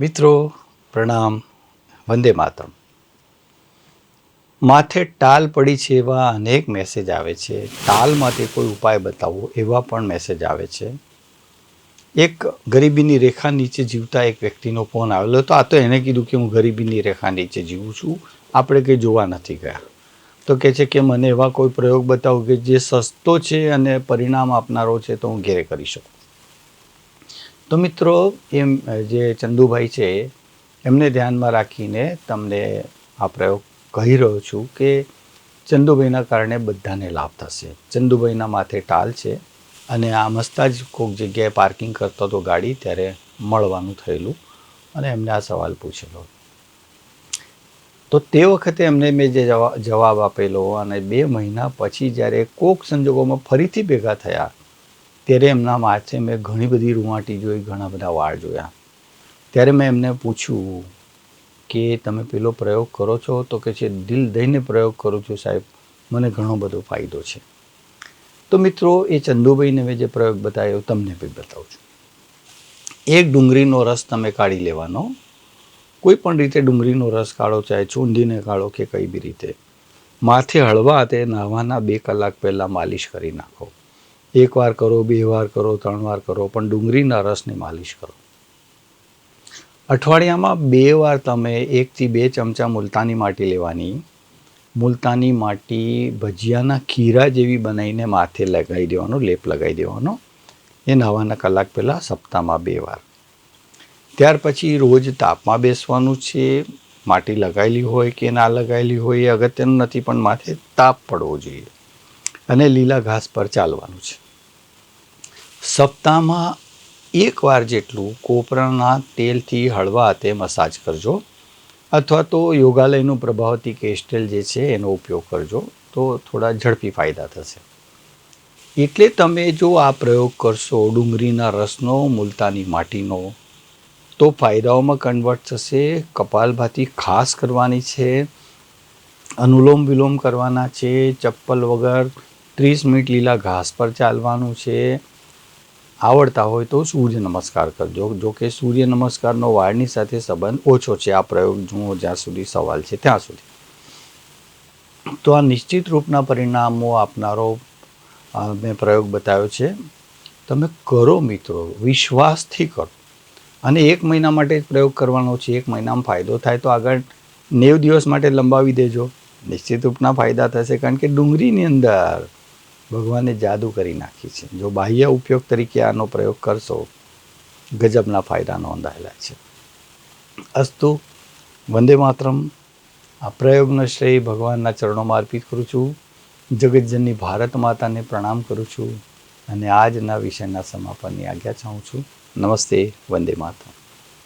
મિત્રો, પ્રણામ. વંદે માતરમ. માથે ટાલ પડી છે એવા અનેક મેસેજ આવે છે. ટાલ માટે કોઈ ઉપાય બતાવો એવા પણ મેસેજ આવે છે. એક ગરીબીની રેખા નીચે જીવતા એક વ્યક્તિનો ફોન આવેલો તો આ તો એને કીધું કે હું ગરીબીની રેખા નીચે જીવું છું. આપણે કંઈ જોવા નથી ગયા. તો કહે છે કે મને એવા કોઈ પ્રયોગ બતાવો કે જે સસ્તો છે અને પરિણામ આપનારો છે તો હું ઘેરે કરી શકું. તો મિત્રો, એમ, જે ચંદુભાઈ છે, એમને ધ્યાનમાં રાખીને તમને આ પ્રયોગ કહી રહ્યો છું કે ચંદુભાઈના કારણે બધાને લાભ થશે. ચંદુભાઈના માથે ટાલ છે અને આ મસ્તા જ કોઈક જગ્યાએ પાર્કિંગ કરતો હતો ગાડી ત્યારે મળવાનું થયેલું અને એમને આ સવાલ પૂછેલો. તો તે વખતે એમને મેં જે જવાબ આપેલો અને બે મહિના પછી જ્યારે કોક સંજોગોમાં ફરીથી ભેગા થયા ત્યારે એમના માથે મેં ઘણી બધી રૂંવાટી જોઈ, ઘણા બધા વાળ જોયા. ત્યારે મેં એમને પૂછ્યું કે તમે પેલો પ્રયોગ કરો છો તો કે છે, દિલ દઈને પ્રયોગ કરું છું સાહેબ, મને ઘણો બધો ફાયદો છે. તો મિત્રો, એ ચંદુભાઈને મેં જે પ્રયોગ બતાવ્યો, તમને બી બતાવું છું. એક ડુંગળીનો રસ તમે કાઢી લેવાનો. કોઈ પણ રીતે ડુંગળીનો રસ કાઢો, ચાહે ચૂંદીને કાઢો કે કઈ બી રીતે. માથે હળવા તે નાહવાના બે કલાક પહેલાં માલિશ કરી નાખો. એક વાર કરો બે વાર કરો ત્રણ વાર કરો, પણ ડુંગળીના રસની માલિશ કરો. અઠવાડિયામાં બે વાર તમે એકથી બે ચમચા મુલતાની માટી લેવાની. મુલતાની માટી ભજીયાના ખીરા જેવી બનાવીને માથે લગાવી દેવાનો, લેપ લગાવી દેવાનો. એ નવાના કલાક પહેલાં સપ્તાહમાં બે વાર ત્યાર પછી રોજ તાપમાં બેસવાનું છે. માટી લગાવેલી હોય કે ના લગાવેલી હોય એ અગત્યનું નથી, પણ માથે તાપ પડવો જોઈએ. અને લીલા ઘાસ પર ચાલવાનું છે. સપ્તાહમાં એકવાર જેટલું કોપરાના તેલથી હળવા હાથે મસાજ કરજો અથવા તો યોગાલયનું પ્રભાવતી કેસ્ટેલ જે છે એનો ઉપયોગ કરજો તો થોડા ઝડપી ફાયદા થશે. એટલે તમે જો આ પ્રયોગ કરશો, ડુંગળીના રસનો, મુલતાની માટીનો, તો ફાયદાઓમાં કન્વર્ટ થશે, કપાલભાતી ખાસ કરવાની છે, અનુલોમ વિલોમ કરવાના છે, ચપ્પલ વગર ત્રીસ મિનિટ લીલા ઘાસ પર ચાલવાનું છે. આવડતા હોય તો સૂર્ય નમસ્કાર કરજો. જો કે સૂર્ય નમસ્કારનો વાળની સાથે સંબંધ ઓછો છે. આ પ્રયોગ જુઓ જ્યાં સુધી સવાલ છે ત્યાં સુધી. તો આ નિશ્ચિત રૂપના પરિણામો આપનારો મેં પ્રયોગ બતાવ્યો છે. તમે કરો મિત્રો, વિશ્વાસથી કરો. અને એક મહિના માટે પ્રયોગ કરવાનો છે. એક મહિનામાં ફાયદો થાય તો આગળ નેવ દિવસ માટે લંબાવી દેજો. નિશ્ચિત રૂપના ફાયદા થશે કારણ કે ડુંગળીની અંદર ભગવાને જાદુ કરી નાખી છે. જો બાહ્ય ઉપયોગ તરીકે આનો પ્રયોગ કરશો, ગજબના ફાયદા નોંધાયેલા છે. અસ્તુ, વંદે માતરમ. આ પ્રયોગનો શ્રેય ભગવાનના ચરણોમાં અર્પિત કરું છું. જગતજનની ભારત માતાને પ્રણામ કરું છું. અને આજના વિષયના સમાપનની આજ્ઞા ચાહું છું. નમસ્તે, વંદે માતરમ.